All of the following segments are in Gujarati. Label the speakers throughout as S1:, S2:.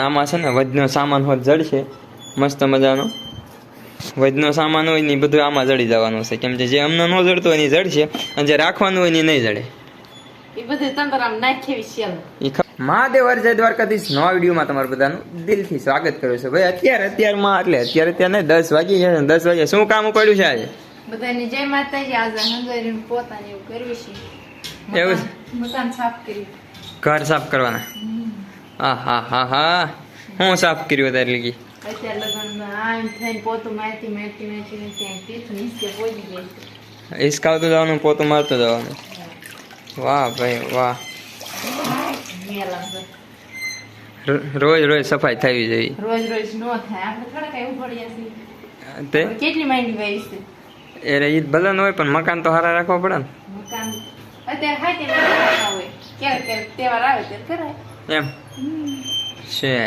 S1: આમાં છે ને વજનો સામાન હોત જડશે. મસ્ત મજાનો. વજનો સામાન હોય ને એ બધું આમાં જડી જવાનું છે. કેમ કે જે અમને ન જડતું હોય એ જડશે અને જે રાખવાનું હોય ને નહીં જડે. મહાદેવ અરજય દ્વારકાધીશ નવા વિડીયોમાં તમારું બધાનું દિલથી સ્વાગત કર્યું છે. ભાઈ અત્યારે અત્યારમાં એટલે અત્યારે નહીં, દસ વાગી છે દસ વાગે શું કામ પડ્યું છે આજે?
S2: બધાની જય માતાજી. આજે પોતાને એવું કરવી છે.
S1: એવું
S2: મકાન- મકાન સાફ કર્યું.
S1: ઘર સાફ કરવાના. હા હા હા હા. હું સાફ કર્યું તારે લગી. હિસકાવતું જવાનું પોતું મારતું જવાનું. વાહ ભાઈ વાહ. રોજ રોજ સફાઈ થવી જોઈએ.
S2: રોજ રોજ નો થાય. આપણે થોડા ઉભળ્યા છીએ.
S1: તે?
S2: કેટલી માંડી વાઈ છે?
S1: એ ઈ ભલે ન હોય પણ મકાન તો હારા રાખવા પડે ને.
S2: મકાન. અત્યારે હાથે કરતા હોય. કે કે તેવા આવે ત્યારે કરાય.
S1: એમ. છે.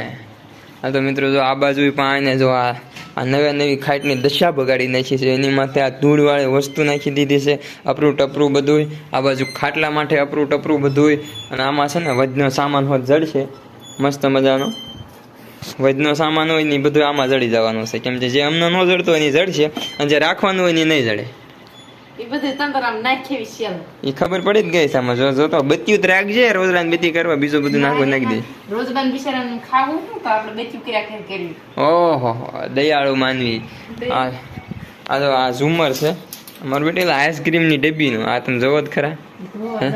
S1: હા, તો મિત્રો, જો આ બાજુ પાણીને જો આ આ નવી નવી ખાટની દશા બગાડી નાખી છે. એની માથે આ ધૂળવાળી વસ્તુ નાખી દીધી છે. અપરું ટપરું બધુંય. આ બાજુ ખાટલા માટે અપરું ટપરું બધુંય. અને આમાં છે ને વજનો સામાન હોત જડશે. મસ્ત મજાનો. વજનો સામાન હોય ને એ બધું આમાં જડી જવાનું છે. કેમ કે જે અમને ન જડતો હોય એની જડશે. અને જે રાખવાનું હોય ને નહીં જડે.
S2: એ બધું તંત્ર આમ નાખેવી છે
S1: એ ખબર પડી જ ગઈ છે જો જો તો બત્યું રાખજે રોજ રાત બત્તી કરવા બીજું બધું નાખવું નાખી દે.
S2: રોજબાન બિચારાનું ખાવું શું? તો આપણે બેચું કર્યા કરી કર્યું.
S1: ઓહો દયાળુ માનવી. આ આ તો આ ઝુમર છે. અમાર બેટેલા આઈસ્ક્રીમની ડબ્બીનું. આ તમે જોવો જ ખરા. હે?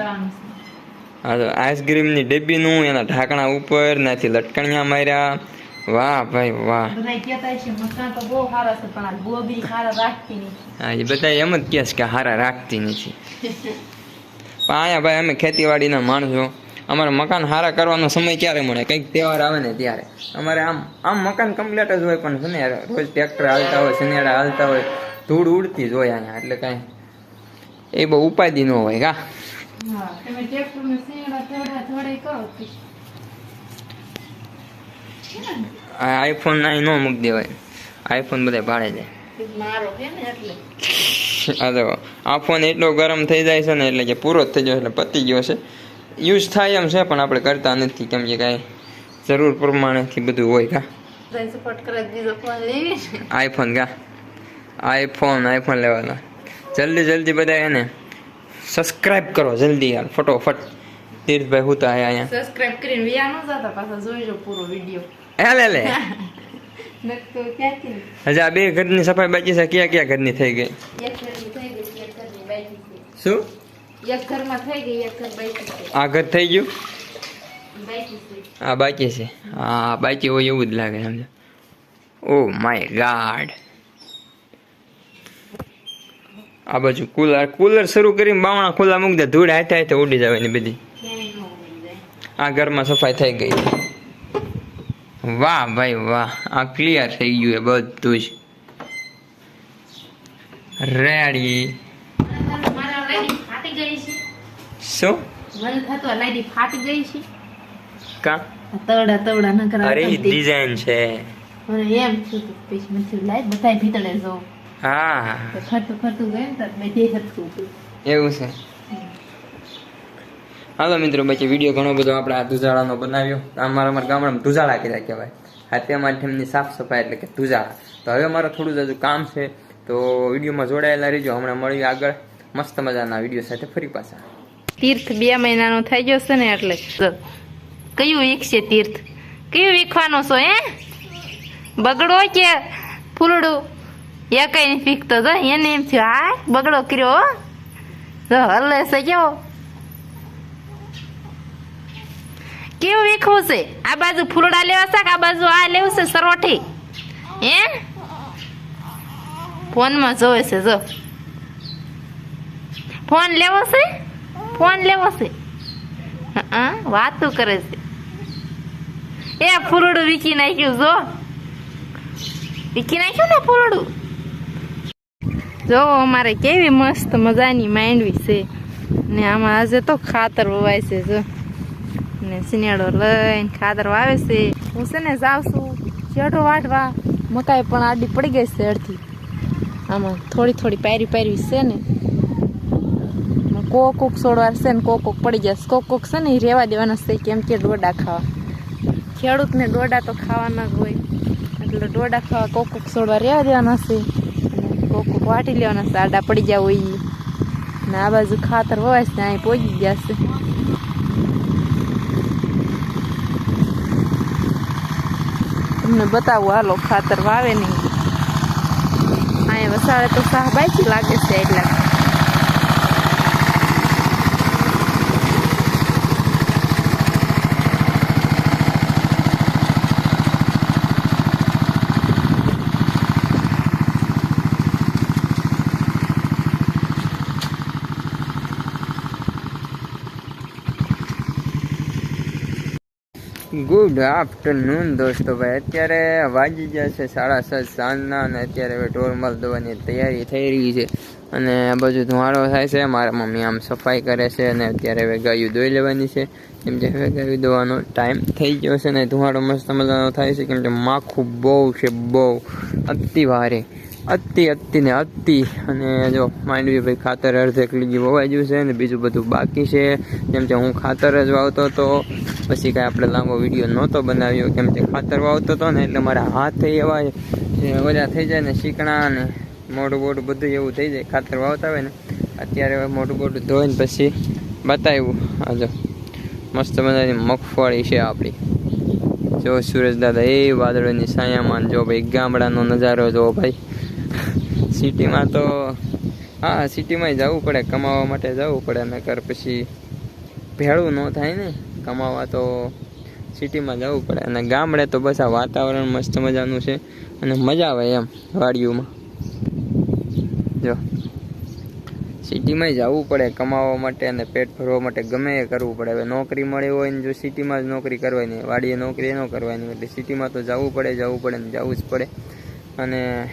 S1: તો આઈસ્ક્રીમની ડબ્બીનું એના ઢાંકણા ઉપર નાથી લટકણિયા માર્યા. વાહ ભાઈ વાહ.
S2: બધાય કહેતા છે મકાન તો બહુ સારા છે પણ આ બોબી સારા રાખતી નહીં.
S1: હા એ બધા એમ જ કહે છે કે હારા રાખતી નથી પણ અહીંયા ભાઈ અમે ખેતીવાડીના માણસો. અમારે મકાન હારા કરવાનો સમય ક્યારે મળે? કંઈક તહેવાર આવે ને ત્યારે. અમારે આમ આમ મકાન કમ્પ્લીટ જ હોય પણ છે ને રોજ ટ્રેક્ટર હાલતા હોય શનિયાળા હાલતા હોય ધૂળ ઉડતી જ હોય અહીંયા એટલે કાંઈ એ બહુ ઉપાધિ ન હોય કા?
S2: હા તમે ટ્રેક્ટરને શેરડા થોડા થોડા કરો
S1: આઈફોન ના ન મૂકી દેવાય. આઈફોન બધા ભાડે જાય. આ તો આ ફોન એટલો ગરમ થઈ જાય છે ને એટલે કે પૂરો જ થઈ ગયો એટલે પતી ગયો છે. યુઝ થાય એમ છે પણ આપણે કરતા નથી કેમ કે કાંઈ જરૂર પ્રમાણેથી બધું હોય કા. આઈફોન કા? આઈફોન આઈફોન લેવાના. જલ્દી જલ્દી બધા એને સબસ્ક્રાઇબ કરો જલ્દી યાર ફટોફટ. તીર્થભાઈ હું તો આયા અહીંયા.
S2: સબસ્ક્રાઇબ કરીને વ્યા ન જતા પાછા જોઈજો પૂરો વીડિયો
S1: હે લે. હજી બે ઘરની સફાઈ બાકી છે ક્યાં ક્યાં ઘરની થઈ ગઈ? શું? આ ઘર થઈ ગયું? આ બાકી છે? હા બાકી હોય એવું જ લાગે સમજો ઓ માય ગાડ. આ બાજુ કુલર કુલર શરૂ કરીને બાવણા ખુલ્લા મૂકી દે ધૂળ હાથે હાથે ઉડી જવાની બધી. આ ઘરમાં સફાઈ થઈ ગઈ વાહ ભાઈ વાહ આ ક્લિયર થઈ ગયું એ બધું જ. રેડી
S2: મારા લાઈડી ફાટી ગઈ છે
S1: શું?
S2: મને થતું આ લાઈડી ફાટી ગઈ છે.
S1: કા
S2: તવડા તવડા ન કરા
S1: અરે ડિઝાઇન છે
S2: એમ થયું કે પછી મને થયું લાઈ બધાય ભીતળે જો
S1: હા.
S2: તો ખરતું ખરતું ગયું તો બધે હરખું
S1: એવું છે. હાલો મિત્રો પછી વીડિયો ઘણો બધો આપણે આ ધુજાળાનો બનાવ્યો. અમારા અમારા ગામડામાં ધુજાળા કર્યા કહેવાય. હાથે માધ્યમની સાફ સફાઈ એટલે કે ધુજાળા તો હવે મારે થોડું જ હજુ કામ છે. તો વિડીયોમાં જોડાયેલા રહેજો. હમણાં મળ્યું આગળ. મસ્ત મજાના વીડિયો સાથે ફરી પાછા.
S2: તીર્થ બે મહિનાનો થઈ ગયો છે ને એટલે. કયું વીકશે તીર્થ? કયું વીખવાનો છો, હે? બગડો કે ફૂલડું? એ કઈ ફીકતો. હતો એને એમ થયો હા બગડો કર્યો. હલે છે કેવો કેવું વીખવું છે? આ બાજુ ફૂલડા લેવા છે આ બાજુ આ લેવું છે સરોઠી હે? ફોનમાં જોવે છે, જો. ફોન લેવો છે? ફોન લેવો છે? હા વાતું કરે છે. એ ફૂલડું વીકી નાખ્યું, જો. વીકી નાખ્યું ને ફૂલડું? જો, અમારે કેવી મસ્ત મજાની માંડવી છે. ને આમાં આજે તો ખાતર વવાય છે, જો. ને સિનેડો લઈને ખાતર વાવે છે. હું છે ને જાઉં છું. ચેઢો વાટવા મકાઈ પણ આડી પડી ગઈ છે અડધી. આમાં થોડી થોડી પાયરી પાયરી છે ને. કોક કોક છોડવાર છે ને કોક કોક પડી જશે કોક કોક છે ને એ રહેવા દેવાના છે કેમ કે ડોડા ખાવા. ખેડૂતને ડોડા તો ખાવાના જ હોય. એટલે ડોડા ખાવા કોક કોક છોડવા રહેવા દેવાના છે. અને કોક કોક વાટી લેવાના છે. આડા પડી હોય ઈ. ને આ બાજુ ખાતર હોય છે અહીં પહોંચી ગયા છે. તમને બતાવું હાલો ખાતર વાવે નહીં અહીંયા વસાડે તો સાહ લાગે છે એટલે.
S1: ગુડ આફ્ટરનૂન દોસ્તો ભાઈ. અત્યારે વાગી ગયા છે સાડા સાત સાંજના અને અત્યારે હવે ઢોરમલ દવાની તૈયારી થઈ રહી છે. અને આ બાજુ ધુમાડો થાય છે. મારા મમ્મી આમ સફાઈ કરે છે અને અત્યારે હવે ગાયું ધોઈ લેવાની છે. કેમ કે હવે ગાયું દોવાનો ટાઈમ થઈ ગયો છે ને ધુમાડો મસ્ત મજાનો થાય છે. કેમ કે માખું બહુ છે, બહુ. અતિ ભારે. અતિ અતિ ને અતિ. અને જો માંડવી ભાઈ ખાતર અડધે લીધી વવાઈ ગયું છે ને બીજું બધું બાકી છે. જેમ કે હું ખાતર જ વાવતો હતો. પછી કાંઈ આપણે લાંબો વીડિયો નહોતો બનાવ્યો, કેમ કે ખાતર વાવતો હતો ને એટલે મારા હાથ એવા ઓલા થઈ જાય ને શીકણા ને મોઢું બોઢું બધું એવું થઈ જાય, ખાતર વાવતા હોય ને, અત્યારે હવે મોઢું બોઢું ધોઈને પછી બતાવ્યું. આ જો, મસ્ત મજાની મગફળી છે આપણી. જો સુરેશ દાદા, એ વાદળોની છાયામાં જો ભાઈ ગામડાનો નજારો જો ભાઈ. સિટીમાં તો, હા સિટીમાં જવું પડે, કમાવા માટે જવું પડે, નકર પછી ભેળું ન થાય ને. કમાવા તો સિટીમાં જવું પડે. અને ગામડે તો બસ આ વાતાવરણ મસ્ત મજાનું છે. અને મજા આવે એમ વાડીઓમાં. જો. સિટીમાં જવું પડે કમાવા માટે અને પેટ ભરવા માટે ગમે એ કરવું પડે. હવે નોકરી મળી હોય ને જો સિટીમાં જ નોકરી કરવાની વાડીએ નોકરી ન કરવાની એટલે સિટીમાં તો જવું પડે જવું પડે ને જવું જ પડે. અને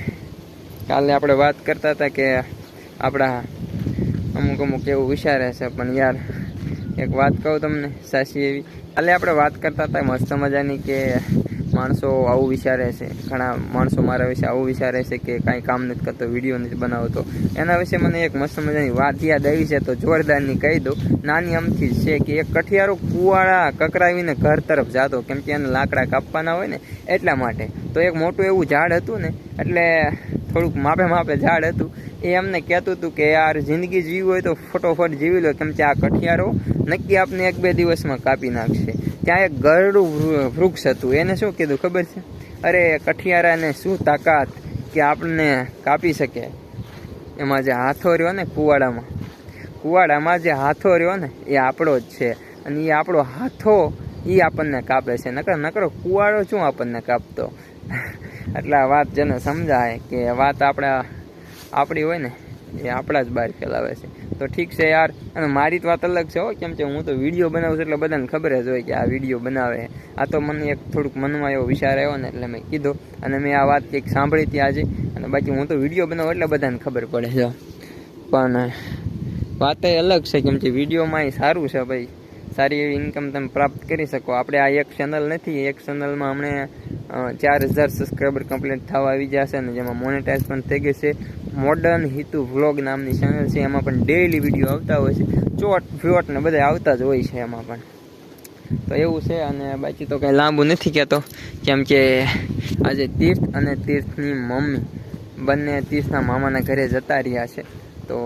S1: કાલે આપણે વાત કરતા હતા કે આપણા અમુક અમુક એવું વિચારે છે. પણ યાર એક વાત કહું તમને, સાચી એવી. કાલે આપણે વાત કરતા હતા મસ્ત મજાની કે માણસો આવું વિચારે છે, ઘણા માણસો મારા વિશે આવું વિચારે છે કે કાંઈ કામ નથી કરતો, વીડિયો નથી બનાવતો. એના વિશે મને એક મસ્ત મજાની વાત યાદ આવી છે, તો જોરદારની કહી દઉં. નાની અમથી જ છે કે એક કઠિયારો કુવાળા કકરાવીને ઘર તરફ જાતો, કેમ કે એને લાકડા કાપવાના હોય ને, એટલા માટે. તો એક મોટું એવું ઝાડ હતું ને, એટલે થોડુંક માપે માપે ઝાડ હતું. એ અમને કહેતું હતું કે યાર, જિંદગી જીવી હોય તો ફટોફટ જીવી લો, કેમ કે આ કઠિયારો નક્કી આપને એક બે દિવસમાં કાપી નાખશે. ત્યાં એક ગરડું વૃક્ષ હતું. એને શું કીધું ખબર છે? અરે કઠિયારાને શું તાકાત કે આપણને કાપી શકે? એમાં જે હાથો રહ્યો ને કુવાડામાં કુવાડામાં જે હાથો રહ્યો ને, એ આપણો જ છે. અને એ આપણો હાથો એ આપણને કાપે છે. નકર, નકરો કુવાડો શું આપણને કાપતો? એટલે આ વાત જેને સમજાય કે વાત આપણા આપણી હોય ને, એ આપણા જ બહાર ફેલાવે છે. તો ઠીક છે યાર, અને મારી તો વાત અલગ છે હો, કેમ કે હું તો વીડિયો બનાવું છું એટલે બધાને ખબર જ હોય કે આ વીડિયો બનાવે આ તો મને એક થોડુંક મનમાં એવો વિચાર આવ્યો ને એટલે મેં કીધો, અને મેં આ વાત કંઈક સાંભળી હતી આજે, અને બાકી હું તો વીડિયો બનાવું એટલે બધાને ખબર પડે છે. પણ વાત અલગ છે, કેમ કે વિડીયોમાં એ સારું છે ભાઈ. સારી એવી ઇન્કમ તમે પ્રાપ્ત કરી શકો. આપણે આ એક ચેનલ નથી, એક ચેનલમાં હમણે ચાર હજાર સબસ્ક્રાઈબર કમ્પ્લીટ થવા આવી જશે ને, જેમાં મોનેટાઈઝ પણ થઈ ગઈ છે. મોડર્ન હિતુ વ્લોગ નામની ચેનલ છે, એમાં પણ ડેઇલી વીડિયો આવતા હોય છે. ચોટ ફ્યોટ ને બધા આવતા જ હોય છે એમાં પણ. તો એવું છે અને બાકી તો કંઈ લાંબુ નથી કહેતો. કેમ કે આજે તીર્થ અને તીર્થની મમ્મી બંને તીર્થના મામાના ઘરે જતા રહ્યા છે. તો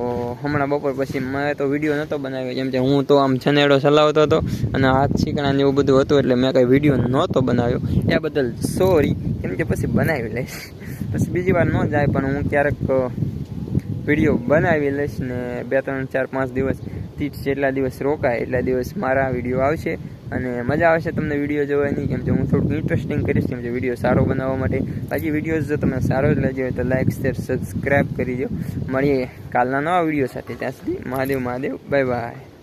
S1: હમણાં બપોર પછી મેં તો વીડિયો નહોતો બનાવ્યો. કેમ કે હું તો આમ છનેડો ચલાવતો હતો અને હાથ શીકણાને એવું બધું હતું એટલે મેં કંઈ વીડિયો નહોતો બનાવ્યો. એ બદલ સોરી કેમ કે પછી બનાવી લઈશ. પછી બીજી વાર ન જાય પણ હું ક્યારેક વીડિયો બનાવી લઈશ ને બે, ત્રણ, ચાર, પાંચ દિવસ ત્રીસ જેટલા દિવસ રોકાય, એટલા દિવસ મારા વીડિયો આવશે અને મજા આવશે તમને વીડિયો જોવાની. કેમ કે હું થોડુંક ઇન્ટરેસ્ટિંગ કરીશ, કેમ કે વીડિયો સારો બનાવવા માટે. બાકી વીડિયો જો તમને સારો જ લાગ્યો હોય તો લાઇક શેર સબસ્ક્રાઈબ કરી દો મળીએ કાલના નવા વીડિયો સાથે. ત્યાં સુધી મહાદેવ મહાદેવ. Bye bye